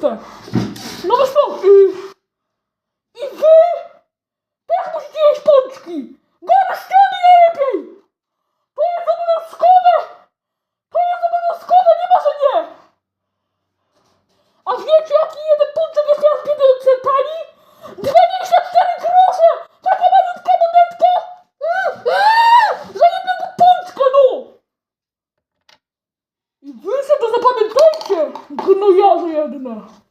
puste. No bez. Y. I wy też musicie jeść pączki. Gołe ściany najlepiej. To jest obowiązkowe. To jest obowiązkowe, nie ma że nie. A wiecie, 吗？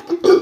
Gold.